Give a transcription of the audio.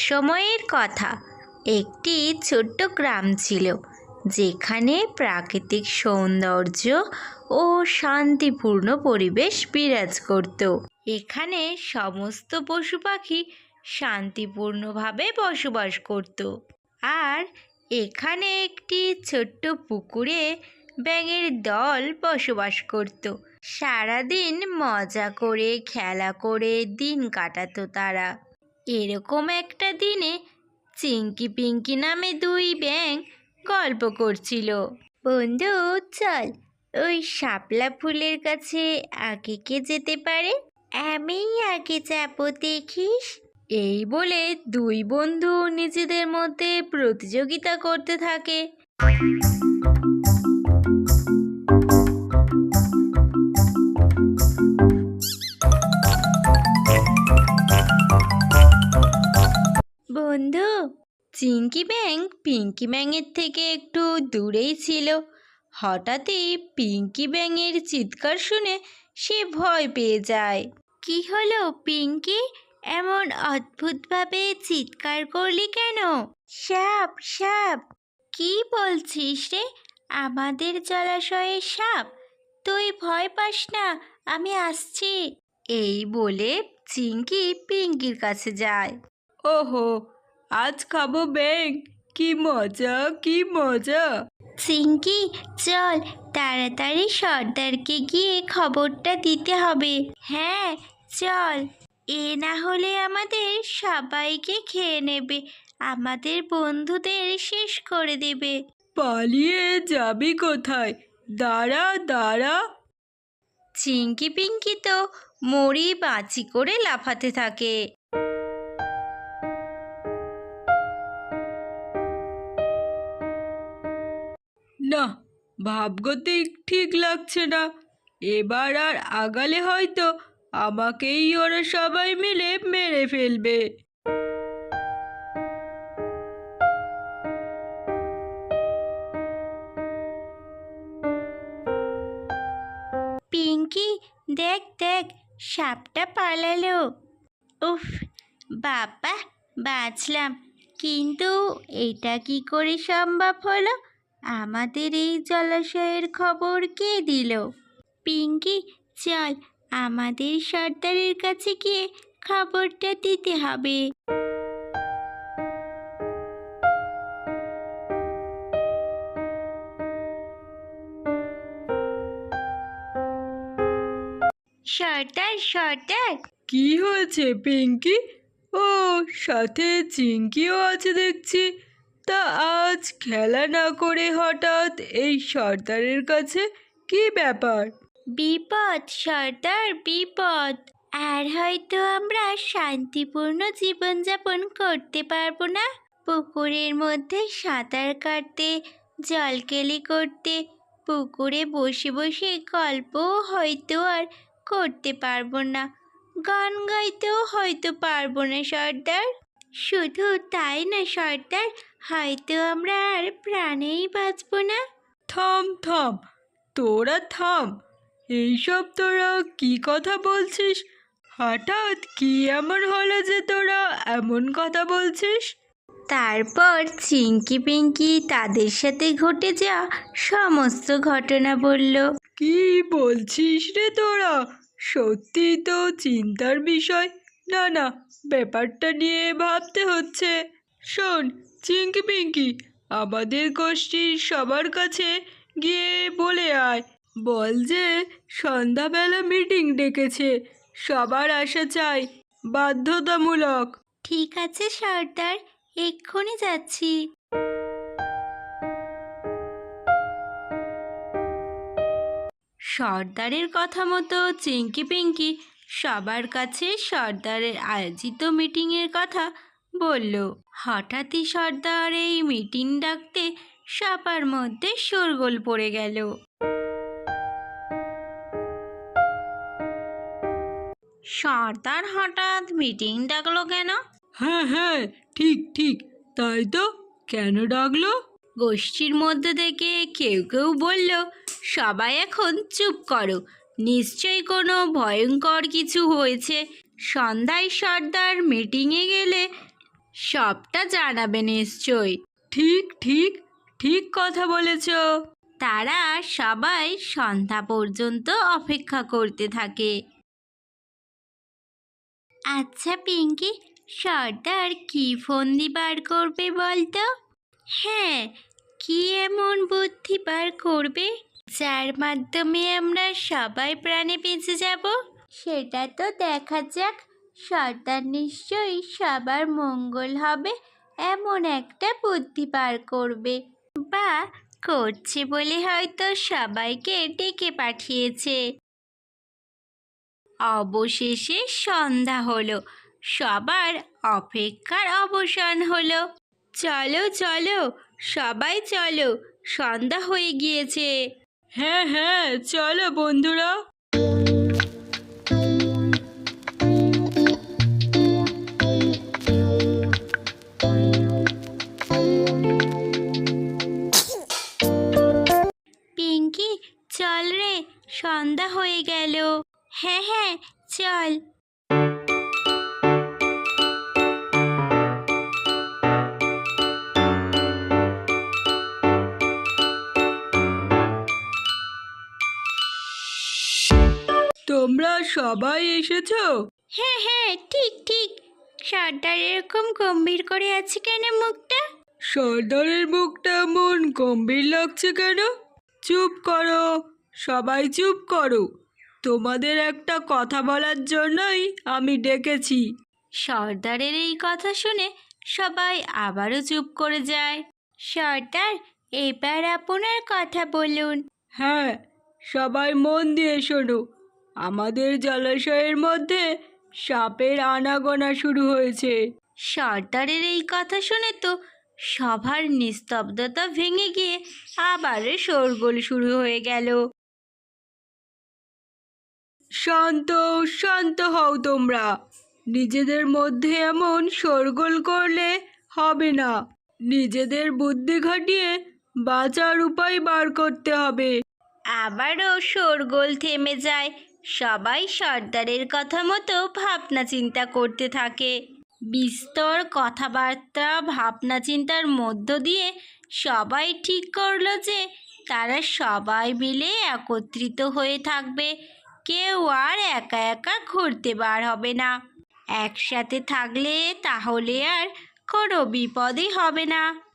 সময়ের কথা। একটি ছোট্ট গ্রাম ছিল, যেখানে প্রাকৃতিক সৌন্দর্য ও শান্তিপূর্ণ পরিবেশ বিরাজ করত। এখানে সমস্ত পশু পাখি শান্তিপূর্ণভাবে বসবাস করত। আর এখানে একটি ছোট্ট পুকুরে ব্যাঙের দল বসবাস করত। সারাদিন মজা করে, খেলা করে দিন কাটাতো তারা। এরকম একটা দিনে চিঙ্কি পিঙ্কি নামে দুই ব্যাঙ গল্প করছিল। বন্ধু, চল, ওই শাপলা ফুলের কাছে আগে কে যেতে পারে? আমি আগে যাব, দেখিস। এই বলে দুই বন্ধু নিজেদের মধ্যে প্রতিযোগিতা করতে থাকে। বন্ধু। চিঙ্কি ব্যাং পিঙ্কি ব্যাঙের থেকে একটু দূরেই ছিল। হঠাৎই পিঙ্কি ব্যাঙের চিৎকার শুনে সে ভয় পেয়ে যায়। কি হলো পিঙ্কি? এমন অদ্ভুতভাবে চিৎকার করলি কেন? সাপ সাপ কি বলছিস রে? আমাদের জলাশয়ে সাপ। তুই ভয় পাস না আমি আসছি। এই বলে চিঙ্কি পিঙ্কির কাছে যায়। ওহো আজ খাব ব্যাং কি মজা কি মজা। চিঙ্কি চল তাড়াতাড়ি সর্দারকে গিয়ে খবরটা দিতে হবে। হ্যাঁ চল। এ না হলে আমাদের সবাইকে খেয়ে নেবে। আমাদের বন্ধুদের শেষ করে দেবে। পালিয়ে যাবি কোথায়? দাঁড়া দাঁড়া। চিঙ্কি পিঙ্কি তো মরি বাঁচি করে লাফাতে থাকে। ভাবগতিক ঠিক লাগছে না। এবার আর আগালে হয়তো আমাকেই ওরা সবাই মিলে মেরে ফেলবে। পিঙ্কি, দেখ দেখ, সাপটা পালালো। উফ বাবা বাঁচলাম। কিন্তু এটা কি করে সম্ভব হলো? আমাদের এই জলাশয়ের খবর কে দিল? পিঙ্কি, চল আমাদের সর্দারের কাছে গিয়ে খবরটা দিতে হবে। সর্দার সর্দার! কি হয়েছে, পিঙ্কি? ও, সাথে চিঙ্কিও আছে দেখছি। তা আজ খেলা না করে হঠাৎ এই সর্দারের কাছে কি ব্যাপার? বিপদ, সর্দার, বিপদ। আর হয়তো আমরা শান্তিপূর্ণ জীবনযাপন করতে পারব না? পুকুরের মধ্যে সাঁতার কাটতে জলকেলি করতে, পুকুরে বসে বসে গল্প হয়তো আর করতে পারব না। গান গাইতেও হয়তো পারব না, সর্দার। শুধু তাই না সর্দার হয়তো আমরা আর প্রাণেই বাঁচবো না। থম থম তোরা থাম এইসব তোরা কি কথা বলছিস? হঠাৎ কি এমন হলো যে তোরা এমন কথা বলছিস? তারপর চিঙ্কি পিঙ্কি তাদের সাথে ঘটে যাওয়া সমস্ত ঘটনা বলল। কি বলছিস রে তোরা? সত্যি তো চিন্তার বিষয়। না না ব্যাপারটা নিয়ে ভাবতে হচ্ছে। শোন চিঙ্কি পিঙ্কি আমাদের গোষ্ঠীর সবার কাছে গিয়ে বলে আয়। বল যে সন্ধ্যাবেলা মিটিং ডেকেছে সবার আসা চাই বাধ্যতামূলক। ঠিক আছে সর্দার এক্ষুনি যাচ্ছি। সর্দারের কথা মতো চিঙ্কি পিঙ্কি সবার কাছে সর্দারের আয়োজিত মিটিংয়ের কথা বলল। হঠাৎই সর্দার এই মিটিং ডাকতে সবার মধ্যে শোরগোল পড়ে গেল। সর্দার হঠাৎ মিটিং ডাকলো কেন? হ্যাঁ হ্যাঁ ঠিক ঠিক তাই তো কেন ডাকলো? গোষ্ঠীর মধ্যে থেকে কেউ কেউ বলল সবাই এখন চুপ করো নিশ্চয়ই কোনো ভয়ঙ্কর কিছু হয়েছে। সন্ধ্যায় সর্দার মিটিংয়ে গেলে সবটা জানাবে নিশ্চয়ই ঠিক ঠিক ঠিক কথা বলেছ। তারা সবাই সন্ধ্যা পর্যন্ত অপেক্ষা করতে থাকে। আচ্ছা পিঙ্কি সর্দার কি ফন্দি বার করবে বলতো? হ্যাঁ কি এমন বুদ্ধি বার করবে? যার মাধ্যমে আমরা সবাই প্রাণে বেঁচে যাব, সেটা তো দেখা যাক। সর্দার নিশ্চয়ই সবার মঙ্গল হবে, এমন একটা বুদ্ধি পার করবে। বা করছে বলে হয়তো সবাইকে ডেকে পাঠিয়েছে। অবশেষে সন্ধ্যা হলো, সবার অপেক্ষার অবসান হলো। চলো চলো, সবাই চলো, সন্ধ্যা হয়ে গিয়েছে। হ্যাঁ হ্যাঁ চলো বন্ধুরা তোমরা সবাই এসেছ? হ্যাঁ হ্যাঁ ঠিক ঠিক। সর্দার এরকম গম্ভীর করে আছে কেন মুখটা? সর্দারের মুখটা এমন গম্ভীর লাগছে কেন? চুপ করো সবাই চুপ করো। তোমাদের একটা কথা বলার জন্যই আমি ডেকেছি। সর্দারের এই কথা শুনে সবাই আবারও চুপ করে যায়। সর্দার এবার আপনার কথা বলুন। হ্যাঁ সবাই মন দিয়ে শোনো। আমাদের জলাশয়ের মধ্যে সাপের আনাগোনা শুরু হয়েছে। সর্দারের এই কথা শুনে তো সবার নিস্তব্ধতা ভেঙে গিয়ে আবার শোরগোল শুরু হয়ে গেল। শান্ত শান্ত হও তোমরা। নিজেদের মধ্যে এমন শোরগোল করলে হবে না। নিজেদের বুদ্ধি খাটিয়ে বাঁচার উপায় বার করতে হবে। আবারও শোরগোল থেমে যায় সবাই সর্দারের কথা মতো ভাবনা চিন্তা করতে থাকে। বিস্তর কথাবার্তা, ভাবনা চিন্তার মধ্য দিয়ে সবাই ঠিক করল যে তারা সবাই মিলে একত্রিত হয়ে থাকবে। কেউ আর একা একা ঘুরতে বার হবে না। একসাথে থাকলে তাহলে আর কোনো বিপদই হবে না।